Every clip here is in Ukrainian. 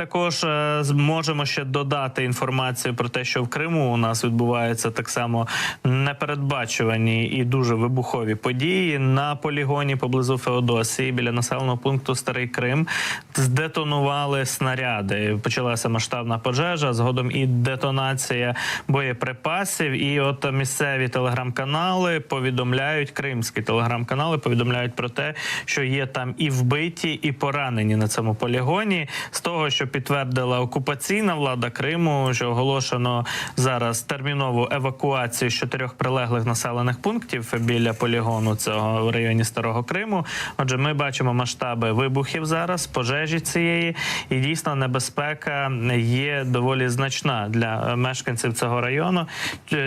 також е, зможемо ще додати інформацію про те, що в Криму у нас відбуваються так само непередбачувані і дуже вибухові події на полігоні поблизу Феодосії біля населеного пункту Старий Крим. Здетонували снаряди. Почалася масштабна пожежа. Згодом і детонація боєприпасів. І от місцеві телеграм-канали повідомляють, кримські телеграм-канали повідомляють про те, що є там і вбиті, і поранені на цьому полігоні. З того, що підтвердила окупаційна влада Криму, що оголошено зараз термінову евакуацію з чотирьох прилеглих населених пунктів біля полігону цього в районі Старого Криму. Отже, ми бачимо масштаби вибухів зараз, пожежі цієї, і дійсно небезпека є доволі значна для мешканців цього району.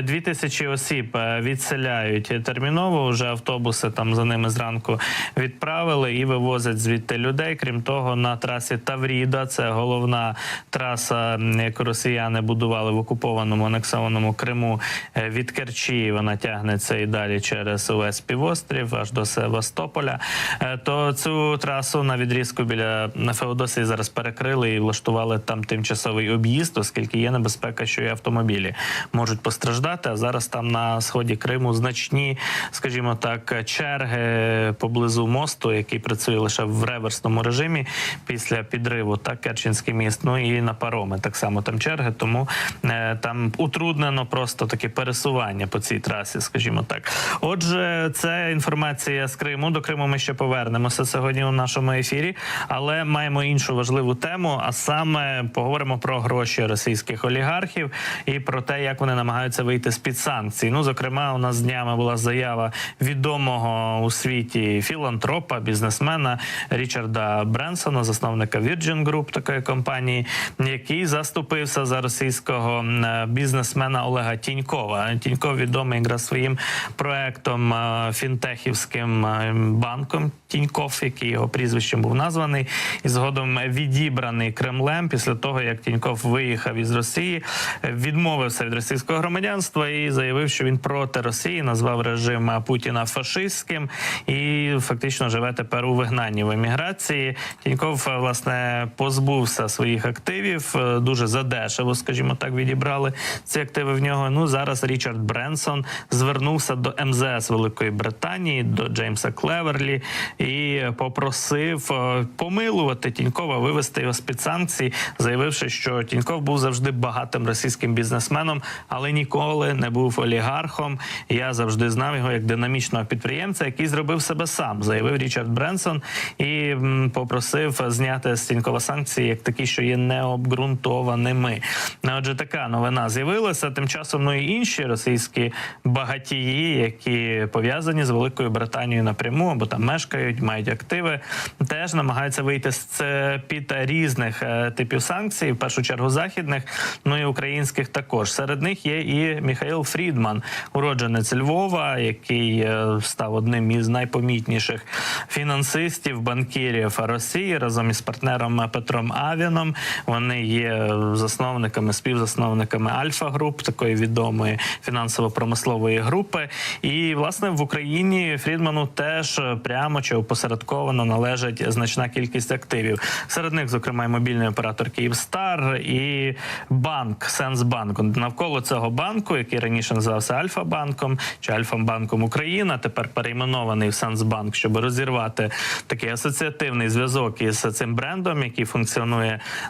Дві тисячі осіб е, відселяють терміново. Вже автобуси там за ними зранку відправили і вивозять звідти людей. Крім того, на трасі Тавріда, це головна траса, яку росіяни будували в окупованому анексованому Криму е, від Керчі. Вона тягнеться і далі через увесь півострів аж до Севастополя. Е, То цю трасу на відрізку біля Феодосії зараз перекрили і влаштували там тимчасовий об'їзд, оскільки є небезпека, що і автомобілі можуть постраждати. А зараз там на сході Криму значні, скажімо так, черги поблизу мосту, який працює лише в реверсному режимі після підриву, так Керченський міст. Ну і на пароми так само там черги. Тому е, там утруднено просто таке пересування по цій трасі, скажімо так. Отже, це інформація з Криму. До Криму ми ще повернемося сьогодні у нашому ефірі, але маємо іншу важливу тему. А саме поговоримо про гроші російських олігархів і про те, як вони намагаються вийти з під санкцій. Ну, зокрема, у нас днями була заява відомого у світі філантропа, бізнесмена Річарда Бренсона, засновника Virgin Group, такої компанії, який заступився за російського е, бізнесмена Олега Тінькова. Тіньков відомий якраз своїм проектом е, фінтехівським е, банком Тіньков, який його прізвищем був названий, і згодом відібраний Кремлем після того, як Тіньков виїхав із Росії, відмовився від російського громадянства і заявив, що він проти Росії, назвав режим Путіна фашистським і фактично живе тепер у вигнанні в еміграції. Тіньков власне позбувся своїх активів е, дуже задешево, скажімо так, відібрали ці активи в нього. Ну зараз Річард Бренсон звернувся до МЗС Великої Британії, до Джеймса Клеверлі і попросив е, помилувати Тінькова, вивести його з під санкцій, заявивши, що Тіньков був завжди багатим російським бізнесменом, але ніколи не був олігархом. Я завжди знав його як динамічного підприємця, який зробив себе сам, заявив Річард Бренсон і попросив зняти з Тінькова санкції як такі, що є необґрунтованими. Ну, Отже, така новина з'явилася. Тим часом ну і інші російські багатії, які пов'язані з Великою Британією напряму, або там мешкають, мають активи, теж намагаються вийти з під різних е, типів санкцій, в першу чергу західних, ну і українських також. Серед них є і Міхаїл Фрідман, уродженець Львова, який е, став одним із найпомітніших фінансистів, банкірів Росії разом із партнером Петром Авіном. Вони є засновниками, співзасновниками Альфа Груп, такої відомої фінансово-промислової групи. І власне в Україні Фрідману теж прямо чи опосередковано належить значна кількість активів. Серед них, зокрема, і мобільний оператор Київстар і банк Сенсбанк. Навколо цього банку, який раніше називався Альфа-банком чи Альфа-банком Україна, тепер перейменований в Сенсбанк, щоб розірвати такий асоціативний зв'язок із цим брендом, який функціонує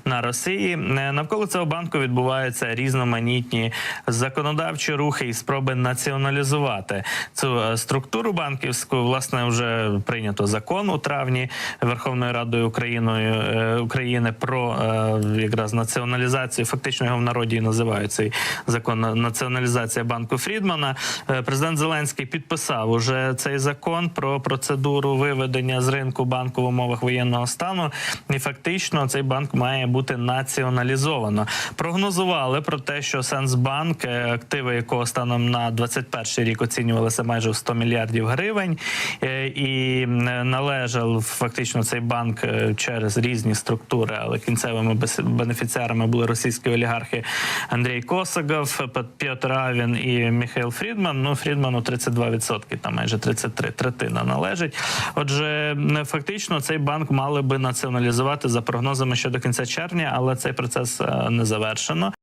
на Росії. Е, Навколо цього банку відбуваються різноманітні законодавчі рухи і спроби націоналізувати цю е, структуру банківську. Власне, вже прийнято закон у травні Верховною Радою Україною е, України про якраз націоналізацію. Фактично його в народі називають цей закон націоналізація банку Фрідмана. Президент Зеленський підписав уже цей закон про процедуру виведення з ринку банку в умовах воєнного стану. І фактично цей банк має бути націоналізовано. Прогнозували про те, що Сенсбанк, е, активи якого станом на 21 рік оцінювалися майже в 100 мільярдів гривень, е, і е, належав фактично цей банк через різні структури, але кінцевими бенефіціарами були російські олігархи Андрій Косагов, Пет- Петр Авін і Міхайл Фрідман. Ну Фрідману 32%, там майже 33, третина належить. Отже, фактично цей банк мали би націоналізувати за прогнозами ще до кінця червня, але цей процес е, не завершено.